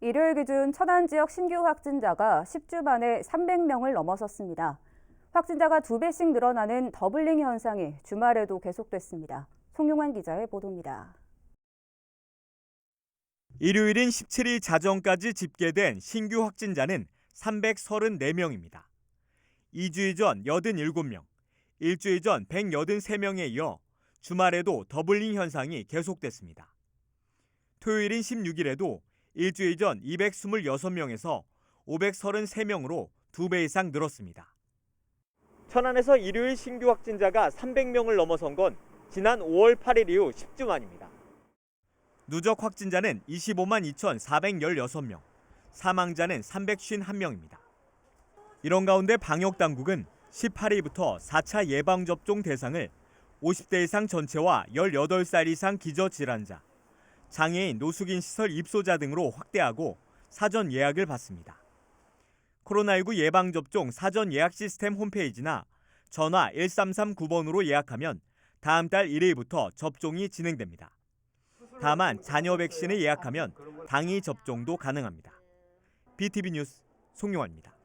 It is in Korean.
일요일 기준 천안 지역 신규 확진자가 10주 만에 300명을 넘어섰습니다. 확진자가 두 배씩 늘어나는 더블링 현상이 주말에도 계속됐습니다. 송용환 기자의 보도입니다. 일요일인 17일 자정까지 집계된 신규 확진자는 334명입니다. 2주일 전 87명, 일주일 전 183명에 이어 주말에도 더블링 현상이 계속됐습니다. 토요일인 16일에도 일주일 전 226명에서 533명으로 두배 이상 늘었습니다. 천안에서 일요일 신규 확진자가 300명을 넘어선 건 지난 5월 8일 이후 10주 만입니다. 누적 확진자는 25만 2,416명, 사망자는 351명입니다. 이런 가운데 방역 당국은 18일부터 4차 예방 접종 대상을 50대 이상 전체와 18살 이상 기저 질환자, 장애인 노숙인 시설 입소자 등으로 확대하고 사전 예약을 받습니다. 코로나19 예방 접종 사전 예약 시스템 홈페이지나 전화 1339번으로 예약하면 다음 달 1일부터 접종이 진행됩니다. 다만 자녀 백신을 예약하면 당일 접종도 가능합니다. BTV 뉴스 송용환입니다.